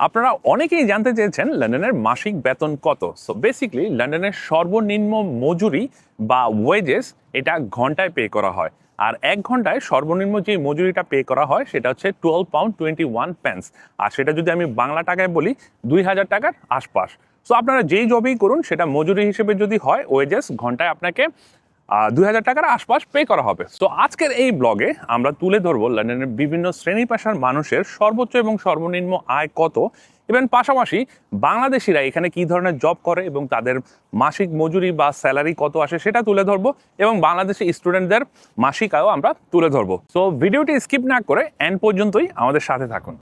আপনারা অনেকেই জানতে চেয়েছেন লন্ডনের মাসিক বেতন কত। সো বেসিক্যালি লন্ডনের সর্বনিম্ন মজুরি বা ওয়েজেস এটা ঘন্টায় পে করা হয়। আর এক ঘন্টায় সর্বনিম্ন যে মজুরিটা পে করা হয়, সেটা হচ্ছে twelve pound twenty one pence আর সেটা যদি আমি বাংলা টাকায় বলি, দুই হাজার টাকার আশপাশ। সো আপনারা যেই জবেই করুন, সেটা মজুরি হিসেবে যদি হয় ওয়েজেস ঘন্টায় আপনাকে দুই হাজার টাকার আশপাশ পে করা হবে। তো আজকের এই ব্লগে আমরা তুলে ধরবো লন্ডনের বিভিন্ন শ্রেণি পেশার মানুষের সর্বোচ্চ এবং সর্বনিম্ন আয় কত এবং পাশাপাশি বাংলাদেশিরা এখানে কি ধরনের জব করে এবং তাদের মাসিক মজুরি বা স্যালারি কত আসে সেটা তুলে ধরবো এবং বাংলাদেশি স্টুডেন্টদের মাসিক আয়ও আমরা তুলে ধরবো। তো ভিডিওটি স্কিপ না করে এন্ড পর্যন্তই আমাদের সাথে থাকুন।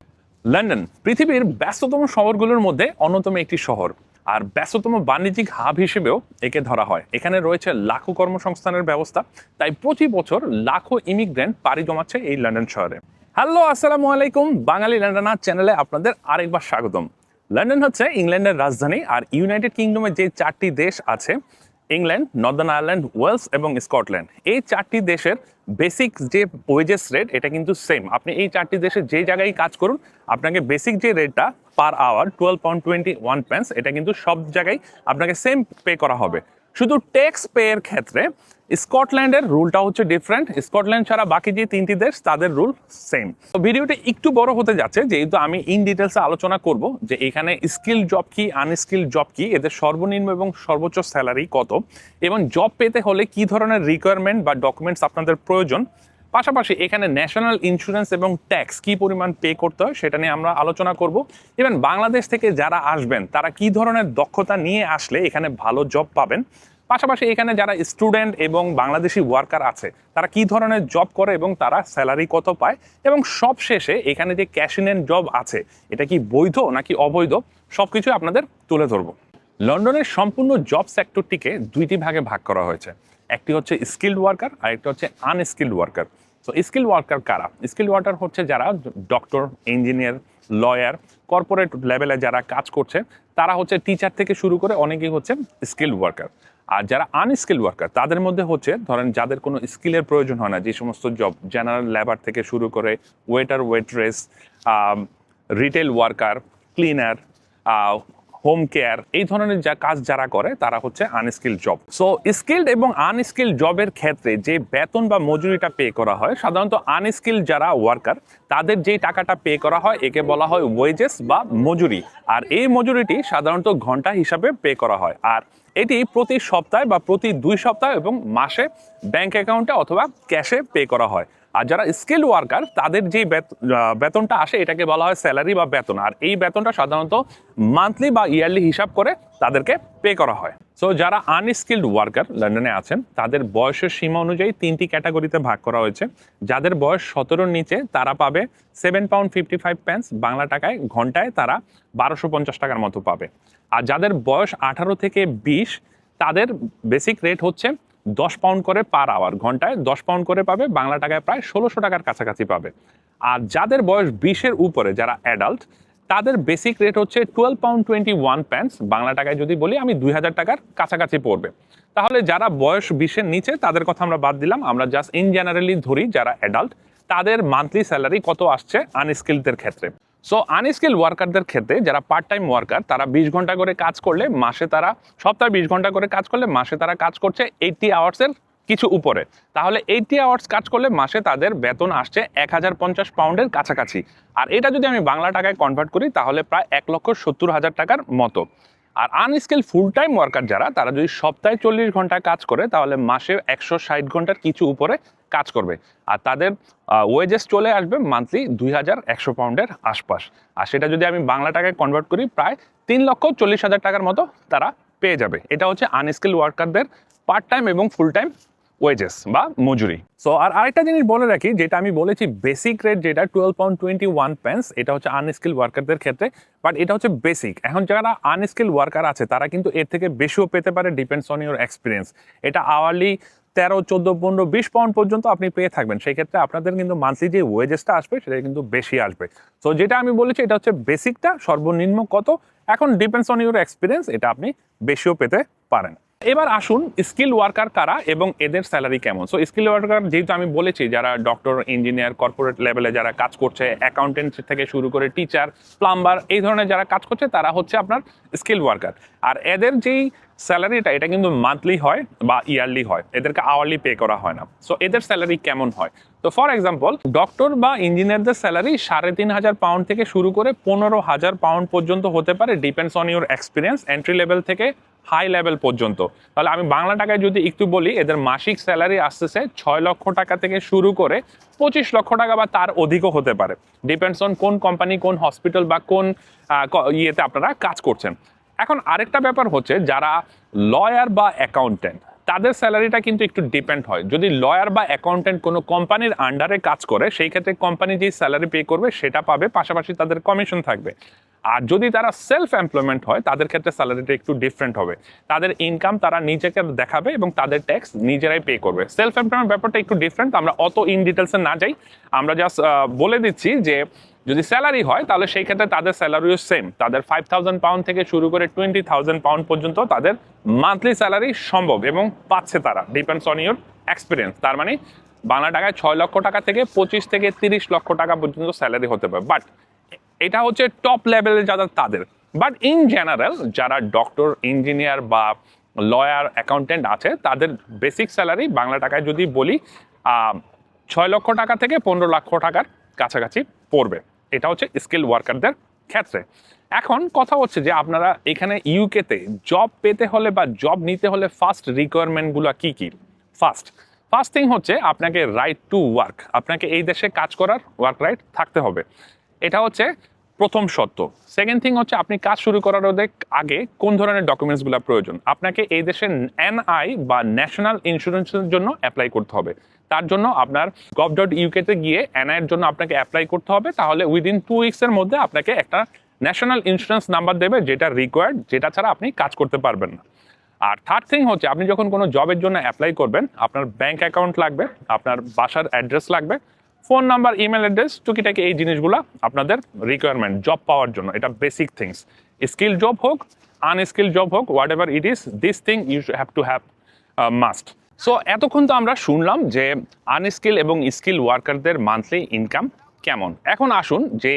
লন্ডন পৃথিবীর ব্যস্ততম শহরগুলোর মধ্যে অন্যতম একটি শহর। আর ব্যস্ততম বাণিজ্যিক হাব হিসেবেও একে ধরা হয়। এখানে রয়েছে লাখো কর্মসংস্থানের ব্যবস্থা, তাই প্রতি বছর লাখো ইমিগ্রেন্ট পাড়ি জমাচ্ছে এই লন্ডন শহরে। হ্যালো, আসসালামু আলাইকুম। বাঙালি লন্ডনার চ্যানেলে আপনাদের আরেকবার স্বাগতম। লন্ডন হচ্ছে ইংল্যান্ডের রাজধানী আর ইউনাইটেড কিংডমের যে চারটি দেশ আছে, ইংল্যান্ড, নর্দার্ন আয়ারল্যান্ড, ওয়েলস এবং স্কটল্যান্ড, এই চারটি দেশের বেসিক যে ওয়েজেস রেট এটা কিন্তু সেম আপনি এই চারটি দেশে যে জায়গায় কাজ করুন, আপনাকে বেসিক যে রেটটা per hour twelve point twenty one pence এটা কিন্তু সব জায়গায় আপনাকে সেম পে করা হবে। শুধু ট্যাক্স পেয়ের ক্ষেত্রে স্কটল্যান্ডের রুলটা হচ্ছে ডিফারেন্ট স্কটল্যান্ড ছাড়া বাকি যে তিনটি দেশ, তাদের রুল সেম তো ভিডিওটা একটু বড় হতে যাচ্ছে, যেহেতু আমি ইন ডিটেলসে আলোচনা করব যে এখানে স্কিল জব কি আনস্কিল জব কি, এদের সর্বনিম্ন এবং সর্বোচ্চ স্যালারি কত, এবং জব পেতে হলে কি ধরনের রিকোয়ারমেন্ট বা ডকুমেন্টস আপনাদের প্রয়োজন পাশাপাশি এখানে ন্যাশনাল ইন্স্যুরেন্স এবং ট্যাক্স কি পরিমাণ পে করতে হয় সেটা নিয়ে আমরা আলোচনা করব। ইভেন বাংলাদেশ থেকে যারা আসবেন, তারা কি ধরনের দক্ষতা নিয়ে আসলে এখানে ভালো জব পাবেন? পাশাপাশি এখানে যারা স্টুডেন্ট এবং বাংলাদেশি ওয়ার্কার আছে, তারা কি ধরনের জব করে এবং তারা স্যালারি কত পায়? এবং সব শেষে এখানে যে ক্যাশ ইন জব আছে, এটা কি বৈধ নাকি অবৈধ? সব কিছু আপনাদের তুলে ধরবো। লন্ডনের সম্পূর্ণ জব সেক্টরটিকে দুইটি ভাগে ভাগ করা হয়েছে। একটি হচ্ছে স্কিল্ড ওয়ার্কার আর একটি হচ্ছে আনস্কিল্ড ওয়ার্কার তো স্কিল ওয়ার্কার কারা? স্কিল ওয়ার্কার হচ্ছে যারা ডক্টর ইঞ্জিনিয়ার লয়ার কর্পোরেট লেভেলে যারা কাজ করছে, তারা হচ্ছে টিচার থেকে শুরু করে অনেকেই হচ্ছে স্কিল ওয়ার্কার আর যারা আনস্কিল ওয়ার্কার তাদের মধ্যে হচ্ছে ধরেন যাদের কোনো স্কিলের প্রয়োজন হয় না, যে সমস্ত জব জেনারেল লেবার থেকে শুরু করে waiter waitress retail worker cleaner home care এই ধরনের যা কাজ যারা করে, তারা হচ্ছে আনস্কিল্ড জব সো স্কিল্ড এবং আনস্কিল্ড জবের ক্ষেত্রে যে বেতন বা মজুরিটা পে করা হয়, সাধারণত আনস্কিল্ড যারা ওয়ার্কার তাদের যেই টাকাটা পে করা হয়, একে বলা হয় ওয়েজেস বা মজুরি। আর এই মজুরিটি সাধারণত ঘণ্টা হিসাবে পে করা হয়। আর এটি প্রতি সপ্তাহে বা প্রতি দুই সপ্তাহ এবং মাসে ব্যাংক অ্যাকাউন্টে অথবা ক্যাশে পে করা হয়। আর যারা স্কিল ওয়ার্কার তাদের যে বেত- বেতনটা আসে, এটাকে বলা হয় স্যালারি বা বেতন। আর এই বেতনটা সাধারণত মান্থলি বা ইয়ারলি হিসাব করে তাদেরকে পে করা হয়। সো যারা আনস্কিল্ড ওয়ার্কার লন্ডনে আছেন, তাদের বয়সের সীমা অনুযায়ী তিনটি ক্যাটাগরিতে ভাগ করা হয়েছে। যাদের বয়স সতেরোর নিচে, তারা পাবে seven pound fifty five pence Bangla টাকায় ঘন্টায় তারা বারোশো পঞ্চাশ টাকার মতো পাবে। আর যাদের বয়স আঠারো থেকে বিশ, তাদের বেসিক রেট হচ্ছে দশ পাউন্ড করে পার আওয়ার ঘন্টায় দশ পাউন্ড করে পাবে, বাংলা টাকায় প্রায় ষোলোশো টাকার কাছাকাছি পাবে। আর যাদের বয়স বিশের উপরে, যারা অ্যাডাল্ট তাদের বেসিক রেট হচ্ছে twelve pound twenty one pence Bangla টাকায় যদি বলি আমি দুই হাজার টাকার কাছাকাছি পড়বে। তাহলে যারা বয়স বিশের নিচে, তাদের কথা আমরা বাদ দিলাম, আমরা জাস্ট ইন জেনারেলি ধরি যারা অ্যাডাল্ট তাদের মান্থলি স্যালারি কত আসছে আনস্কিলদের ক্ষেত্রে? সো আনস্কিল ওয়ার্কারদের ক্ষেত্রে যারা পার্ট টাইম ওয়ার্কার তারা বিশ ঘণ্টা করে কাজ করলে মাসে তারা, সপ্তাহে বিশ ঘণ্টা করে কাজ করলে মাসে তারা কাজ করছে এইটটি আওয়ার্সের কিছু উপরে। তাহলে এইটটি আওয়ার্স কাজ করলে মাসে তাদের বেতন আসছে এক হাজার পঞ্চাশ পাউন্ডের কাছাকাছি। আর এটা যদি আমি বাংলা টাকায় কনভার্ট করি, তাহলে প্রায় এক লক্ষ সত্তর হাজার টাকার মতো। আর আনস্কেল ফুল টাইম ওয়ার্কার যারা, তারা যদি সপ্তাহে চল্লিশ ঘণ্টা কাজ করে, তাহলে মাসে একশো ষাট ঘণ্টার কিছু উপরে কাজ করবে। আর তাদের ওয়েজেস চলে আসবে মান্থলি দুই হাজার একশো পাউন্ডের আশপাশ। আর সেটা যদি আমি বাংলা টাকায় কনভার্ট করি, প্রায় তিন লক্ষ চল্লিশ হাজার টাকার মতো তারা পেয়ে যাবে। এটা হচ্ছে আনস্কিল ওয়ার্কারদের পার্ট টাইম এবং ফুল টাইম ওয়েজেস বা মজুরি। সো আর আরেকটা জিনিস বলে রাখি, যেটা আমি বলেছি বেসিক রেট যেটা twelve pound twenty one pence এটা হচ্ছে আনস্কিল ওয়ার্কারদের ক্ষেত্রে বাট এটা হচ্ছে বেসিক এখন যারা আনস্কিল ওয়ার্কার আছে, তারা কিন্তু এর থেকে বেশিও পেতে পারে ডিপেন্ডস অন ইউর এক্সপিরিয়েন্স এটা আওয়ারলি তেরো, চোদ্দ, পনেরো, বিশ পাউন্ড পর্যন্ত আপনি পেয়ে থাকবেন। সেই ক্ষেত্রে আপনাদের কিন্তু মান্থলি যে ওয়েজেসটা আসবে, সেটা কিন্তু বেশি আসবে। সো যেটা আমি বলেছি, এটা হচ্ছে বেসিকটা সর্বনিম্ন কত? এখন ডিপেন্ডস অন ইউর এক্সপিরিয়েন্স এটা আপনি বেশিও পেতে পারেন। এবার আসুন স্কিল ওয়ার্কার কারা এবং এদের স্যালারি কেমন? সো স্কিল ওয়ার্কার যেহেতু আমি বলেছি যারা ডক্টর ইঞ্জিনিয়ার কর্পোরেট লেভেলে যারা কাজ করছে অ্যাকাউন্টেন্ট থেকে শুরু করে টিচার প্লাম্বার এই ধরনের যারা কাজ করছে, তারা হচ্ছে আপনার স্কিল ওয়ার্কার আর এদের যেই স্যালারিটা এটা কিন্তু মান্থলি হয় বা ইয়ারলি হয়। এদেরকে আওয়ারলি পে করা হয় না। সো এদের স্যালারি কেমন হয়? তো ফর এক্সাম্পল ডক্টর বা ইঞ্জিনিয়ারদের স্যালারি সাড়ে তিন হাজার পাউন্ড থেকে শুরু করে পনেরো হাজার পাউন্ড পর্যন্ত হতে পারে depends on your experience entry level থেকে হাই লেভেল পর্যন্ত। তাহলে আমি বাংলা টাকায় যদি একটু বলি, এদের মাসিক স্যালারি আসতেছে ছয় লক্ষ টাকা থেকে শুরু করে পঁচিশ লক্ষ টাকা বা তার অধিকও হতে পারে। ডিপেন্ডস অন কোন কোম্পানি কোন হসপিটাল বা কোন ইয়েতে আপনারা কাজ করছেন। এখন আরেকটা ব্যাপার হচ্ছে যারা লয়ার বা অ্যাকাউন্টেন্ট তাদের স্যালারিটা কিন্তু একটু ডিপেন্ড হয়। যদি লয়ার বা অ্যাকাউন্টেন্ট কোনো কোম্পানির আন্ডারে কাজ করে, সেই ক্ষেত্রে কোম্পানি যেই স্যালারি পে করবে, সেটা পাবে, পাশাপাশি তাদের কমিশন থাকবে। আর যদি তারা সেলফ এমপ্লয়মেন্ট হয়, তাদের ক্ষেত্রে স্যালারিটা একটু ডিফারেন্ট হবে। তাদের ইনকাম তারা নিজেকে দেখাবে এবং তাদের ট্যাক্স নিজেরাই পে করবে। সেলফ এমপ্লয়মেন্ট ব্যাপারটা একটু ডিফারেন্ট আমরা অত ইন ডিটেলসে না যাই। আমরা জাস্ট বলে দিচ্ছি যে যদি স্যালারি হয়, তাহলে সেই ক্ষেত্রে তাদের স্যালারিও সেম তাদের ফাইভ থাউজেন্ড পাউন্ড থেকে শুরু করে টোয়েন্টি থাউজেন্ড পাউন্ড পর্যন্ত তাদের মান্থলি স্যালারি সম্ভব এবং পাচ্ছে তারা। ডিপেন্ডস অন ইউর এক্সপিরিয়েন্স তার মানে বাংলা টাকায় ছয় লক্ষ টাকা থেকে পঁচিশ থেকে তিরিশ লক্ষ টাকা পর্যন্ত স্যালারি হতে পারে। বাট এটা হচ্ছে টপ লেভেলে যারা তাদের। বাট ইন জেনারেল যারা ডক্টর ইঞ্জিনিয়ার বা লয়ার অ্যাকাউন্টেন্ট আছে, তাদের বেসিক স্যালারি বাংলা টাকায় যদি বলি ছয় লক্ষ টাকা থেকে পনেরো লক্ষ টাকার কাছাকাছি পড়বে। এটা হচ্ছে স্কিল ওয়ার্কারদের ক্ষেত্রে। এখন কথা হচ্ছে যে আপনারা এখানে ইউকেতে জব পেতে হলে বা জব নিতে হলে ফার্স্ট রিকোয়ারমেন্টগুলো কি কি? ফার্স্ট ফার্স্ট থিং হচ্ছে আপনাকে রাইট টু ওয়ার্ক আপনাকে এই দেশে কাজ করার ওয়ার্ক রাইট থাকতে হবে। এটা হচ্ছে প্রথম সত্য সেকেন্ড থিং হচ্ছে আপনি কাজ শুরু করার আগে কোন ধরনের ডকুমেন্টসগুলো প্রয়োজন? আপনাকে এই দেশে এনআই বা ন্যাশনাল ইন্স্যুরেন্সের জন্য অ্যাপ্লাই করতে হবে। তার জন্য আপনার গভ ডট ইউকেতে গিয়ে এনআই এর জন্য আপনাকে অ্যাপ্লাই করতে হবে। তাহলে উইদিন টু উইক্সের মধ্যে আপনাকে একটা ন্যাশনাল ইন্স্যুরেন্স নাম্বার দেবে যেটা রিকোয়ার্ড যেটা ছাড়া আপনি কাজ করতে পারবেন না। আর থার্ড থিং হচ্ছে আপনি যখন কোনো জবের জন্য অ্যাপ্লাই করবেন, আপনার ব্যাংক অ্যাকাউন্ট লাগবে, আপনার বাসার অ্যাড্রেস লাগবে ফোন নাম্বার, ইমেল অ্যাড্রেস, টুকিটাকি এই জিনিসগুলো আপনাদের রিকোয়ারমেন্ট জব পাওয়ার জন্য। এটা বেসিক থিংস স্কিল জব হোক আনস্কিল জব হোক whatever it is this thing you have to have must so এতক্ষণ তো আমরা শুনলাম যে আনস্কিল এবং স্কিল ওয়ার্কারদের মান্থলি ইনকাম কেমন। এখন আসুন যে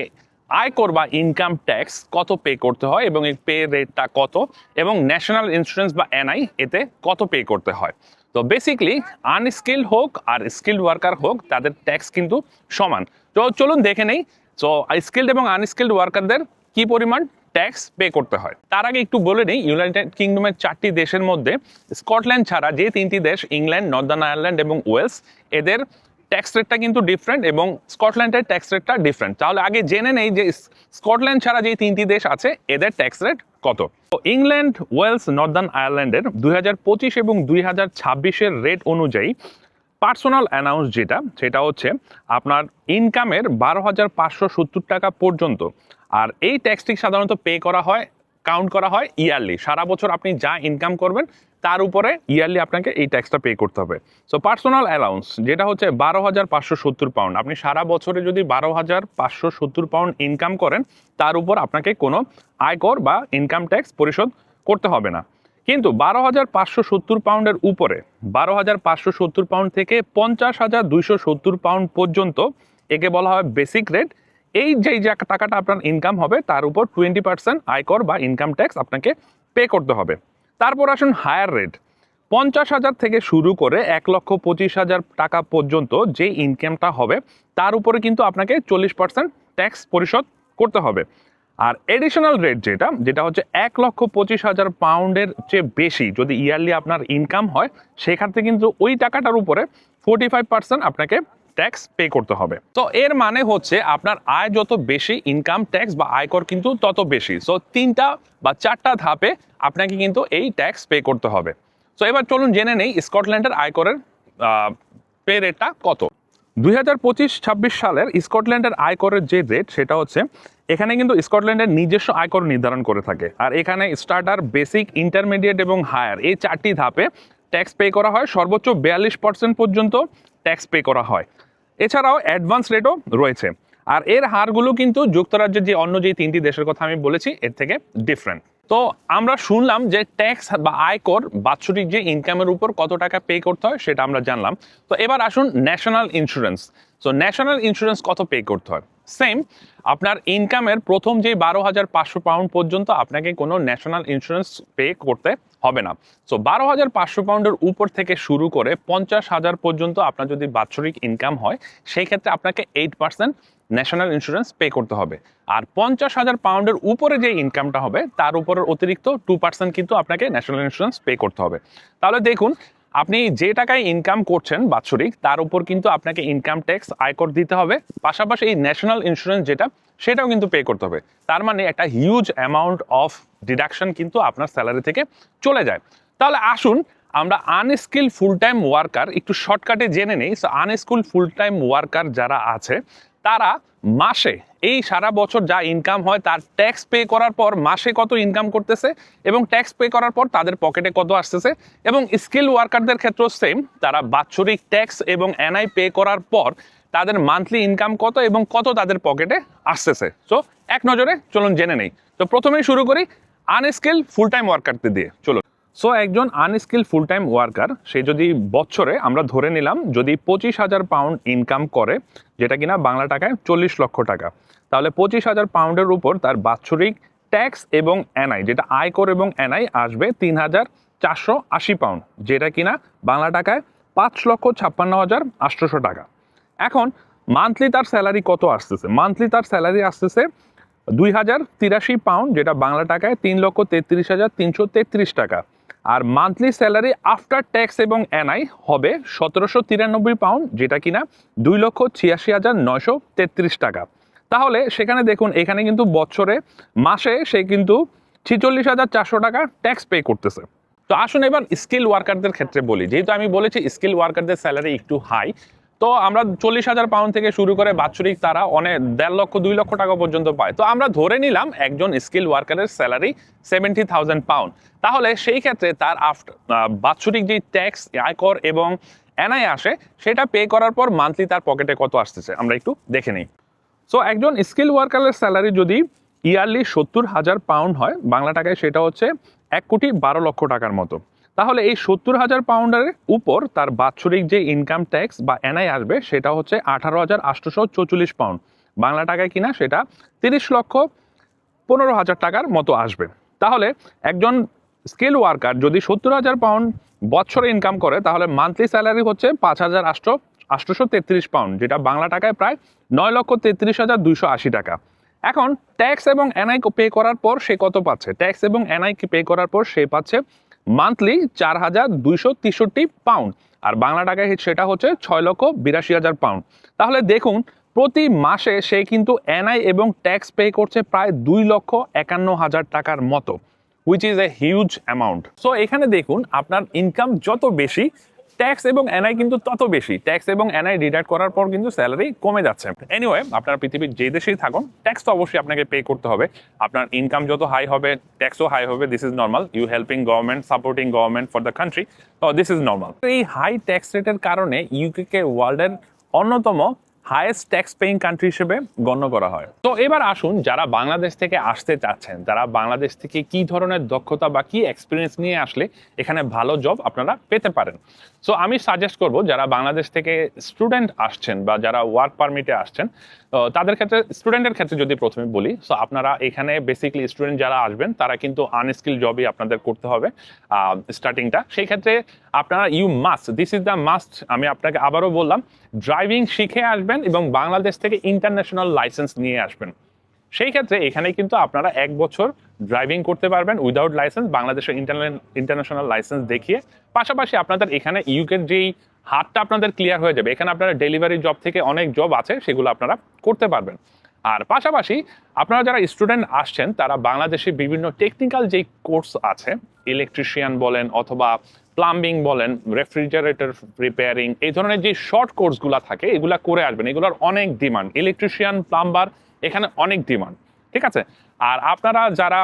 আয়কর বা ইনকাম ট্যাক্স কত পে করতে হয় এবং এই পে রেটটা কত এবং ন্যাশনাল ইন্স্যুরেন্স বা এনআই এতে কত পে করতে হয়। তো বেসিকলি আনস্কিল্ড হোক আর স্কিল্ড ওয়ার্কার হোক, তাদের ট্যাক্স কিন্তু সমান। তো চলুন দেখে নেই তো স্কিল্ড এবং আনস্কিল্ড ওয়ার্কারদের কি পরিমাণ ট্যাক্স পে করতে হয়? তার আগে একটু বলে নিই ইউনাইটেড কিংডমের চারটি দেশের মধ্যে স্কটল্যান্ড ছাড়া যে তিনটি দেশ ইংল্যান্ড নর্দার্ন আয়ারল্যান্ড এবং ওয়েলস এদের ট্যাক্স রেটটা কিন্তু ডিফারেন্ট এবং স্কটল্যান্ডের ট্যাক্স রেটটা ডিফারেন্ট তাহলে আগে জেনে নেই যে স্কটল্যান্ড ছাড়া যে তিনটি দেশ আছে, এদের ট্যাক্স রেট কত? ইংল্যান্ড ওয়েলস নর্দার্ন আয়ারল্যান্ডের দুই হাজার পঁচিশ এবং দুই ছাব্বিশের রেট অনুযায়ী পার্সোনাল অ্যানাউন্স যেটা, সেটা হচ্ছে আপনার ইনকামের বারো হাজার পাঁচশো সত্তর টাকা পর্যন্ত। আর এই ট্যাক্সটি সাধারণত পে করা হয় কাউন্ট করা হয় ইয়ারলি সারা বছর আপনি যা ইনকাম করবেন, তার উপরে ইয়ারলি আপনাকে এই ট্যাক্সটা পে করতে হবে। সো পার্সোনাল অ্যালাউন্স যেটা হচ্ছে বারো হাজার পাঁচশো সত্তর পাউন্ড আপনি সারা বছরে যদি বারো হাজার পাঁচশো সত্তর পাউন্ড ইনকাম করেন, তার উপর আপনাকে কোনো আয়কর বা ইনকাম ট্যাক্স পরিশোধ করতে হবে না। কিন্তু বারো হাজার পাঁচশো সত্তর পাউন্ডের উপরে, বারো হাজার পাঁচশো সত্তর পাউন্ড থেকে পঞ্চাশ হাজার দুইশো সত্তর পাউন্ড পর্যন্ত, একে বলা হয় বেসিক রেট এই যেই যে টাকাটা আপনার ইনকাম হবে, তার উপর টোয়েন্টি পার্সেন্ট আয়কর বা ইনকাম ট্যাক্স আপনাকে পে করতে হবে। তারপর আসুন হায়ার রেট পঞ্চাশ হাজার থেকে শুরু করে এক লক্ষ পঁচিশ হাজার টাকা পর্যন্ত যে ইনকামটা হবে, তার উপরে কিন্তু আপনাকে চল্লিশ পার্সেন্ট ট্যাক্স পরিশোধ করতে হবে। আর এডিশনাল রেট যেটা যেটা হচ্ছে এক লক্ষ পঁচিশ হাজার পাউন্ডের চেয়ে বেশি যদি ইয়ারলি আপনার ইনকাম হয় সেক্ষেত্রে কিন্তু ওই টাকাটার উপরে ফোর্টি ফাইভ পার্সেন্ট আপনাকে ট্যাক্স পে করতে হবে। তো এর মানে হচ্ছে আপনার আয় যত বেশি ইনকাম ট্যাক্স বা আয়কর কিন্তু তত বেশি। সো তিনটা বা চারটা ধাপে আপনাকে কিন্তু এই ট্যাক্স পে করতে হবে। সো এবার চলুন জেনে নেই স্কটল্যান্ডের আয়করের পে রেটটা কত। দুই হাজার পঁচিশ ছাব্বিশ সালের স্কটল্যান্ডের আয়করের যে রেট সেটা হচ্ছে এখানে কিন্তু স্কটল্যান্ডের নিজস্ব আয়কর নির্ধারণ করে থাকে। আর এখানে স্টার্টার বেসিক ইন্টারমিডিয়েট এবং হায়ার এই চারটি ধাপে ট্যাক্স পে করা হয়। সর্বোচ্চ বিয়াল্লিশ পার্সেন্ট পর্যন্ত ট্যাক্স পে করা হয়। এছাড়াও অ্যাডভান্স রেটও রয়েছে। আর এর হারগুলো কিন্তু যুক্তরাজ্যের যে অন্য যে তিনটি দেশের কথা আমি বলেছি, এর থেকে ডিফারেন্ট তো আমরা শুনলাম যে ট্যাক্স বা আয়কর বাৎসরিক যে ইনকামের উপর কত টাকা পে করতে হয় সেটা আমরা জানলাম। তো এবার আসুন ন্যাশনাল ইন্স্যুরেন্স তো ন্যাশনাল ইন্স্যুরেন্স কত পে করতে হয়? সেম আপনার ইনকামের প্রথম যে বারো হাজার পাঁচশো পাউন্ড পর্যন্ত আপনাকে কোনো ন্যাশনাল ইন্স্যুরেন্স পে করতে হবে না। সো বারো হাজার পাঁচশো পাউন্ডের উপর থেকে শুরু করে পঞ্চাশ হাজার পর্যন্ত আপনার যদি বাৎসরিক ইনকাম হয়, সেই ক্ষেত্রে আপনাকে eight percent national insurance pay করতে হবে। আর পঞ্চাশ হাজার পাউন্ডের উপরে যে ইনকামটা হবে, তার উপরের অতিরিক্ত টু পার্সেন্ট কিন্তু আপনাকে ন্যাশনাল ইন্স্যুরেন্স পে করতে হবে। তাহলে দেখুন আপনি যে টাকায় ইনকাম করছেন বাৎসরিক, তার উপর কিন্তু আপনাকে ইনকাম ট্যাক্স আয়কর দিতে হবে। পাশাপাশি এই ন্যাশনাল ইন্স্যুরেন্স যেটা, সেটাও কিন্তু পে করতে হবে। তার মানে একটা হিউজ অ্যামাউন্ট অফ ডিডাকশন কিন্তু আপনার স্যালারি থেকে চলে যায়। তাহলে আসুন, আমরা আনস্কিল ফুল টাইম ওয়ার্কার একটু শর্টকাটে জেনে নেই। আনস্কিল ফুল টাইম ওয়ার্কার যারা আছে তারা মাসে, এই সারা বছর যা ইনকাম হয় তার ট্যাক্স পে করার পর মাসে কত ইনকাম করতেছে এবং ট্যাক্স পে করার পর তাদের পকেটে কত আসতেছে এবং স্কিল ওয়ার্কারদের ক্ষেত্রেও সেম তারা বাৎসরিক ট্যাক্স এবং এনআই পে করার পর তাদের মান্থলি ইনকাম কত এবং কত তাদের পকেটে আসতেছে। সো এক নজরে চলুন জেনে নেই। তো প্রথমেই শুরু করি আনস্কিল ফুল টাইম ওয়ার্কারদের দিয়ে। চলুন। সো একজন আনস্কিল ফুল টাইম ওয়ার্কার সে যদি বছরে আমরা ধরে নিলাম যদি পঁচিশ হাজার পাউন্ড ইনকাম করে, যেটা কিনা বাংলা টাকায় চল্লিশ লক্ষ টাকা, তাহলে পঁচিশ হাজার পাউন্ডের উপর তার বাৎসরিক ট্যাক্স এবং এনআই যেটা আয়কর এবং এনআই আসবে তিন হাজার চারশো আশি পাউন্ড যেটা কিনা বাংলা টাকায় পাঁচ লক্ষ ছাপ্পান্ন হাজার আটশোশো টাকা। এখন মান্থলি তার স্যালারি কত আসতেছে? মান্থলি তার স্যালারি আসতেছে দুই হাজার তিরাশি পাউন্ড যেটা বাংলা টাকায় তিন লক্ষ তেত্রিশ হাজার তিনশো তেত্রিশ টাকা। আর মান্থলি স্যালারি আফটার ট্যাক্স এবং এনআই হবে সতেরোশো তিরানব্বই পাউন্ড যেটা কিনা দুই লক্ষ ছিয়াশি হাজার নয়শো তেত্রিশ টাকা। তাহলে সেখানে দেখুন, এখানে কিন্তু বছরে, মাসে সে কিন্তু ছিচল্লিশ হাজার চারশো টাকা ট্যাক্স পে করতেছে। তো আসুন এবার স্কিল ওয়ার্কারদের ক্ষেত্রে বলি। যেহেতু আমি বলেছি স্কিল ওয়ার্কারদের স্যালারি একটু হাই তো আমরা চল্লিশ হাজার পাউন্ড থেকে শুরু করে বাৎসরিক তারা অনেক দেড় লক্ষ, দুই লক্ষ টাকা পর্যন্ত পায়। তো আমরা ধরে নিলাম একজন স্কিল ওয়ার্কারের স্যালারি সেভেন্টি থাউজেন্ড পাউন্ড তাহলে সেই ক্ষেত্রে তার আফটার বাৎসরিক যে ট্যাক্স আয়কর এবং এনআই আসে, সেটা পে করার পর মান্থলি তার পকেটে কত আসতেছে? আমরা একটু দেখে নিই। সো একজন স্কিল ওয়ার্কারের স্যালারি যদি ইয়ারলি সত্তর হাজার পাউন্ড হয়, বাংলা টাকায় সেটা হচ্ছে এক কোটি বারো লক্ষ টাকার মতো। তাহলে এই সত্তর হাজার পাউন্ডারের উপর তার বাৎসরিক যে ইনকাম ট্যাক্স বা এনআই আসবে, সেটা হচ্ছে আঠারো হাজার আটশোশো চৌচল্লিশ পাউন্ড বাংলা টাকায় কিনা সেটা তিরিশ লক্ষ পনেরো হাজার টাকার মতো আসবে। তাহলে একজন স্কিল ওয়ার্কার যদি সত্তর হাজার পাউন্ড বছরে ইনকাম করে, তাহলে মান্থলি স্যালারি হচ্ছে পাঁচ হাজার আটশো, আটশোশো তেত্রিশ পাউন্ড যেটা বাংলা টাকায় প্রায় নয় লক্ষ তেত্রিশ হাজার দুইশো আশি টাকা। এখন ট্যাক্স এবং এনআই পে করার পর সে কত পাচ্ছে? ট্যাক্স এবং এনআই পে করার পর সে পাচ্ছে মান্থলি চার হাজার দুইশো তেষট্টি পাউন্ড। আর বাংলা টাকায় সেটা হচ্ছে ছয় লক্ষ বিরাশি হাজার পাউন্ড। তাহলে দেখুন, প্রতি মাসে সে কিন্তু এনআই এবং ট্যাক্স পে করছে প্রায় দুই লক্ষ একান্ন হাজার টাকার মতো which is a huge amount so এখানে দেখুন, আপনার ইনকাম যত বেশি ট্যাক্স এবং এনআই কিন্তু তত বেশি। ট্যাক্স এবং এনআই ডিডাক্ট করার পর কিন্তু স্যালারি কমে যাচ্ছে। এনিওয়ে আপনার পৃথিবীর যে দেশেই থাকুন ট্যাক্স তো অবশ্যই আপনাকে পে করতে হবে। আপনার ইনকাম যত হাই হবে ট্যাক্সও হাই হবে this is normal you helping government supporting government for the country তো দিস ইজ নর্মাল এই হাই ট্যাক্স রেটের কারণে ইউকে ওয়ার্ল্ডের অন্যতম হায়েস্ট ট্যাক্স পেইং কান্ট্রি হিসেবে গণ্য করা হয়। তো এবার আসুন যারা বাংলাদেশ থেকে আসতে চাচ্ছেন তারা বাংলাদেশ থেকে কি ধরনের দক্ষতা বা কি এক্সপিরিয়েন্স নিয়ে আসলে এখানে ভালো জব আপনারা পেতে পারেন। সো আমি সাজেস্ট করব যারা বাংলাদেশ থেকে স্টুডেন্ট আসছেন বা যারা ওয়ার্ক পারমিটে আসছেন তাদের ক্ষেত্রে স্টুডেন্টের ক্ষেত্রে যদি প্রথমে বলি সো আপনারা এখানে বেসিক্যালি স্টুডেন্ট যারা আসবেন, তারা কিন্তু আনস্কিল জবই আপনাদের করতে হবে স্টার্টিংটা সেই ক্ষেত্রে আপনারা you must this is the must আমি আপনাকে আবারও বললাম ড্রাইভিং শিখে আসবেন এবং বাংলাদেশ থেকে ইন্টারন্যাশনাল লাইসেন্স নিয়ে আসবেন। সেই ক্ষেত্রে এখানে কিন্তু আপনারা এক বছর ড্রাইভিং করতে পারবেন উইদাউট লাইসেন্স বাংলাদেশের ইন্টারন্যাশনাল লাইসেন্স দেখিয়ে। পাশাপাশি আপনাদের এখানে ইউকের যেই হাতটা আপনাদের ক্লিয়ার হয়ে যাবে, এখানে আপনারা ডেলিভারি জব থেকে অনেক জব আছে, সেগুলো আপনারা করতে পারবেন। আর পাশাপাশি আপনারা যারা স্টুডেন্ট আসছেন, তারা বাংলাদেশে বিভিন্ন টেকনিক্যাল যেই কোর্স আছে ইলেকট্রিশিয়ান বলেন অথবা প্লাম্বিং বলেন, রেফ্রিজারেটর রিপেয়ারিং এই ধরনের যে শর্ট কোর্সগুলো থাকে, এগুলা করে আসবেন। এগুলোর অনেক ডিমান্ড ইলেকট্রিশিয়ান প্লাম্বার এখানে অনেক ডিমান্ড ঠিক আছে? আর আপনারা যারা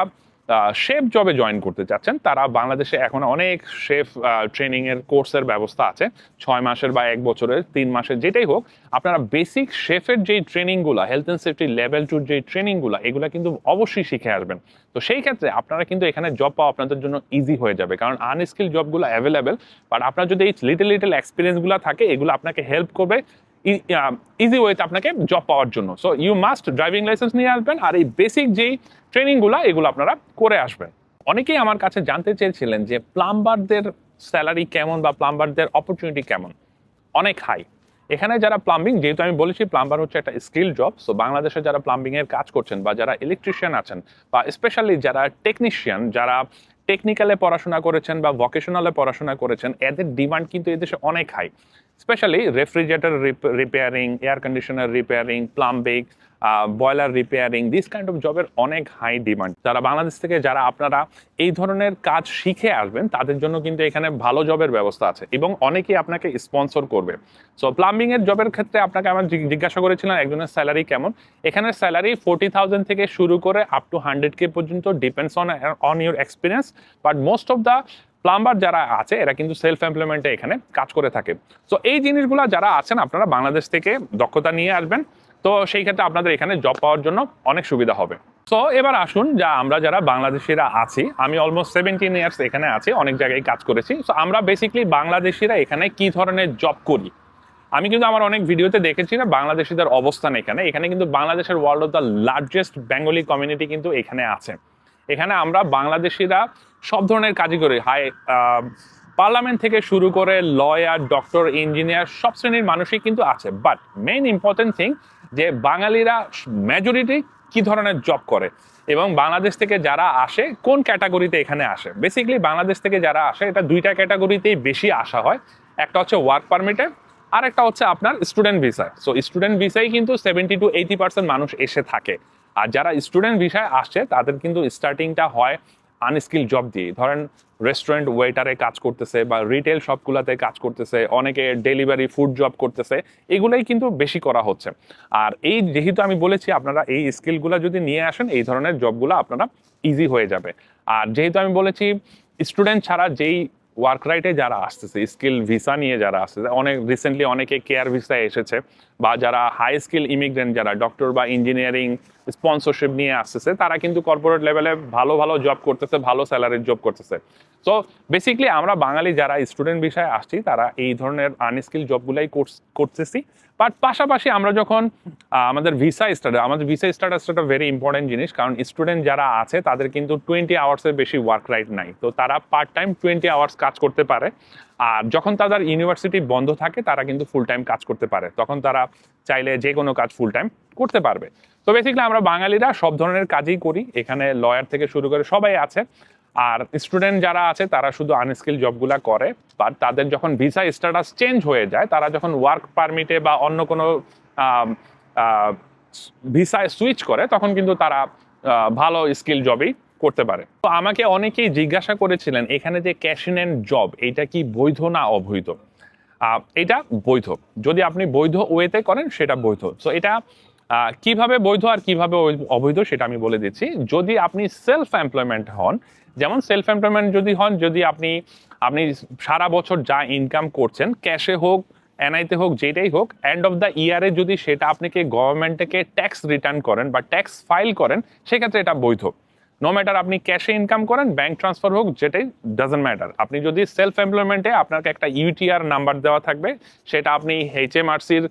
শেফ জবে জয়েন করতে চাচ্ছেন, তারা বাংলাদেশে এখন অনেক শেফ ট্রেনিং এর কোর্সের ব্যবস্থা আছে। ছয় মাসের বা এক বছরের, তিন মাসের যেটাই হোক, আপনারা বেসিক শেফের যেই ট্রেনিংগুলো হেলথ অ্যান্ড সেফটি লেভেল টুর যেই ট্রেনিংগুলো এগুলো কিন্তু অবশ্যই শিখে আসবেন। তো সেই ক্ষেত্রে আপনারা কিন্তু এখানে জব পাওয়া আপনাদের জন্য ইজি হয়ে যাবে, কারণ আনস্কিল জবগুলো অ্যাভেলেবেল বাট আপনার যদি এই লিটল লিটল এক্সপিরিয়েন্সগুলো থাকে, এগুলো আপনাকে হেল্প করবে ইজি ওয়েতে আপনাকে জব পাওয়ার জন্য। So you must driving licence নিয়ে আসবেন, আর এই বেসিক যেই ট্রেনিংগুলো এগুলো আপনারা করে আসবেন। অনেকেই আমার কাছে জানতে চেয়েছিলেন যে প্লাম্বারদের স্যালারি কেমন বা প্লাম্বারদের অপরচুনিটি কেমন? অনেক হাই এখানে যারা প্লাম্বিং যেহেতু আমি বলেছি প্লাম্বার হচ্ছে একটা স্কিল জব সো বাংলাদেশে যারা প্লাম্বিংয়ের কাজ করছেন বা যারা ইলেকট্রিশিয়ান আছেন, বা স্পেশালি যারা টেকনিশিয়ান যারা টেকনিক্যালে পড়াশোনা করেছেন বা ভকেশনালে পড়াশোনা করেছেন, এদের ডিমান্ড কিন্তু এদেশে অনেক high specially refrigerator repairing air conditioner repairing plumbing boiler repairing this kind of জবের অনেক হাই ডিমান্ড যারা বাংলাদেশ থেকে, যারা আপনারা এই ধরনের কাজ শিখে আসবেন, তাদের জন্য কিন্তু এখানে ভালো জবের ব্যবস্থা আছে এবং অনেকেই আপনাকে স্পন্সর করবে। সো প্লাম্বিং এর জবের ক্ষেত্রে আপনাকে আমার জিজ্ঞ- জিজ্ঞাসা করেছিলাম একজনের স্যালারি কেমন। এখানে স্যালারি ফোর্টি থাউজেন্ড থেকে শুরু করে আপ টু হান্ড্রেড কে পর্যন্ত depends on on your experience but most of the plumber যারা আছে, এরা কিন্তু সেলফ এমপ্লয়মেন্টে এখানে কাজ করে থাকে। তো এই জিনিসগুলো যারা আছেন, আপনারা বাংলাদেশ থেকে দক্ষতা নিয়ে আসবেন। তো সেই ক্ষেত্রে আপনাদের এখানে জব পাওয়ার জন্য অনেক সুবিধা হবে। তো এবার আসুন যা আমরা যারা বাংলাদেশিরা আছি, আমি অলমোস্ট সেভেন্টিন ইয়ার্স এখানে আছি, অনেক জায়গায় কাজ করেছি। তো আমরা বেসিকলি বাংলাদেশিরা এখানে কি ধরনের জব করি? আমি কিন্তু আমার অনেক ভিডিওতে দেখেছি না, বাংলাদেশিদের অবস্থান এখানে। এখানে কিন্তু বাংলাদেশের world of the largest Bengali community কিন্তু এখানে আছে। এখানে আমরা বাংলাদেশিরা সব ধরনের কাজই করি হাই পার্লামেন্ট থেকে শুরু করে লয়ার ডক্টর ইঞ্জিনিয়ার সব শ্রেণির মানুষই কিন্তু আছে। বাট মেইন ইম্পর্টেন্ট থিং যে বাঙালিরা মেজরিটি কি ধরনের জব করে এবং বাংলাদেশ থেকে যারা আসে কোন ক্যাটাগরিতে এখানে আসে? বেসিক্যালি বাংলাদেশ থেকে যারা আসে, এটা দুইটা ক্যাটাগরিতেই বেশি আসা হয়। একটা হচ্ছে ওয়ার্ক পারমিটে আর একটা হচ্ছে আপনার স্টুডেন্ট ভিসায় সো স্টুডেন্ট ভিসায় কিন্তু সেভেন্টি টু এইটি পার্সেন্ট মানুষ এসে থাকে। আর যারা স্টুডেন্ট ভিসায় আসছে, তাদের কিন্তু স্টার্টিংটা হয় আনস্কিল জব দিয়ে ধরেন রেস্টুরেন্ট ওয়েটারে কাজ করতেছে বা রিটেল শপগুলোতে কাজ করতেছে, অনেকে ডেলিভারি ফুড জব করতেছে, এগুলোই কিন্তু বেশি করা হচ্ছে। আর এই যেহেতু আমি বলেছি, আপনারা এই স্কিলগুলো যদি নিয়ে আসেন, এই ধরনের জবগুলো আপনারা ইজি হয়ে যাবে। আর যেহেতু আমি বলেছি স্টুডেন্ট ছাড়া যেই ওয়ার্ক রাইটে যারা আসতেছে স্কিল ভিসা নিয়ে যারা আসতেছে, অনেক রিসেন্টলি অনেকে কেয়ার ভিসা এসেছে, বা যারা হাই স্কিল ইমিগ্রেন্ট যারা ডক্টর বা ইঞ্জিনিয়ারিং স্পন্সরশিপ নিয়ে আসতেছে, তারা কিন্তু কর্পোরেট লেভেলে ভালো ভালো জব করতেছে, ভালো স্যালারির জব করতেছে। সো বেসিক্যালি আমরা বাঙালি যারা স্টুডেন্ট বিষয়ে আসছি, তারা এই ধরনের আনস্কিল জবগুলাই করতেছি। বাট পাশাপাশি আমরা যখন আমাদের ভিসা স্টার্ট আমাদের ভিসা স্ট্যাটাস একটা ভেরি ইম্পর্টেন্ট জিনিস, কারণ স্টুডেন্ট যারা আছে, তাদের কিন্তু টোয়েন্টি আওয়ার্সের বেশি ওয়ার্ক রাইট নাই। তো তারা পার্ট টাইম টোয়েন্টি আওয়ার্স কাজ করতে পারে। আর যখন তাদের ইউনিভার্সিটি বন্ধ থাকে, তারা কিন্তু ফুল টাইম কাজ করতে পারে। তখন তারা চাইলে যে কোনো কাজ ফুল টাইম করতে পারবে। তো বেসিক্যালি আমরা বাঙালিরা সব ধরনের কাজই করি। এখানে লয়ার থেকে শুরু করে সবাই আছে। আর স্টুডেন্ট যারা আছে, তারা শুধু আনস্কিল জবগুলা করে। বাট তাদের যখন ভিসা স্ট্যাটাস চেঞ্জ হয়ে যায়, তারা যখন ওয়ার্ক পারমিটে বা অন্য কোনো ভিসায় সুইচ করে, তখন কিন্তু তারা ভালো স্কিল জবই করতে পারে। তো আমাকে অনেকেই জিজ্ঞাসা করেছিলেন, এখানে যে ক্যাশ ইন অ্যান্ড জব এটা কি বৈধ না অবৈধ? এটা বৈধ। যদি আপনি বৈধ ওয়েতে করেন, সেটা বৈধ। তো এটা কীভাবে বৈধ আর কীভাবে অবৈধ সেটা আমি বলে দিচ্ছি। যদি আপনি সেলফ এমপ্লয়মেন্ট হন, যেমন সেলফ এমপ্লয়মেন্ট যদি হন, যদি আপনি আপনি সারা বছর যা ইনকাম করছেন ক্যাশে হোক এনআইতে হোক, যেটাই হোক এন্ড অফ দ্য ইয়ারে যদি সেটা আপনাকে গভর্নমেন্টকে ট্যাক্স রিটার্ন করেন বা ট্যাক্স ফাইল করেন, সেক্ষেত্রে এটা বৈধ। নো ম্যাটার আপনি ক্যাশে ইনকাম করেন ব্যাংক ট্রান্সফার হোক, যেটাই ডাজেন্ট ম্যাটার আপনি যদি সেলফ এমপ্লয়মেন্টে আপনাকে একটা ইউটিআর নাম্বার দেওয়া থাকবে, সেটা আপনি এইচএমআরসির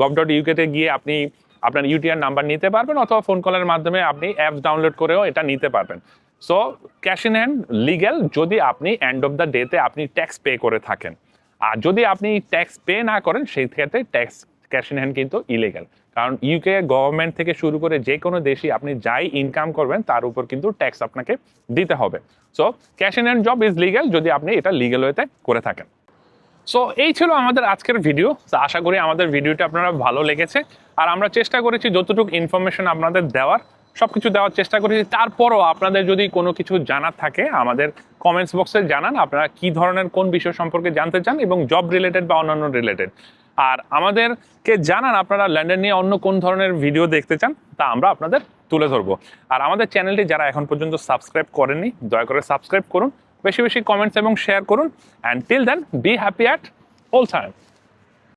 গভ ডট ইউকেতে গিয়ে আপনি আপনার ইউটিআর নাম্বার নিতে পারবেন, অথবা ফোন কলের মাধ্যমে আপনি অ্যাপস ডাউনলোড করেও এটা নিতে পারবেন। So cash in hand legal যদি আপনি এন্ড অফ দ্য ডেতে আপনি ট্যাক্স পে করে থাকেন। আর যদি আপনি ট্যাক্স পে না করেন, সেই ক্ষেত্রে ট্যাক্স ক্যাশ ইন হ্যান্ড কিন্তু ইলিগাল কারণ ইউকে গভর্নমেন্ট থেকে শুরু করে যে কোনো দেশই আপনি যাই ইনকাম করবেন, তার উপর কিন্তু ট্যাক্স আপনাকে দিতে হবে। So cash in job is legal যদি আপনি এটা লিগ্যাল ওয়েতে করে থাকেন। সো এই ছিল আমাদের আজকের ভিডিও তো আশা করি আমাদের ভিডিওটা আপনারা ভালো লেগেছে। আর আমরা চেষ্টা করেছি যতটুকু ইনফরমেশন আপনাদের দেওয়ার সব কিছু দেওয়ার চেষ্টা করেছি। তারপরও আপনাদের যদি কোনো কিছু জানার থাকে, আমাদের কমেন্টস বক্সে জানান। আপনারা কি ধরনের, কোন বিষয় সম্পর্কে জানতে চান এবং জব রিলেটেড বা অন্যান্য রিলেটেড আর আমাদেরকে জানান আপনারা লন্ডন নিয়ে অন্য কোন ধরনের ভিডিও দেখতে চান, তা আমরা আপনাদের তুলে ধরবো। আর আমাদের চ্যানেলটি যারা এখন পর্যন্ত সাবস্ক্রাইব করেননি, দয়া করে সাবস্ক্রাইব করুন, বেশি বেশি কমেন্টস এবং শেয়ার করুন and till then be happy at all time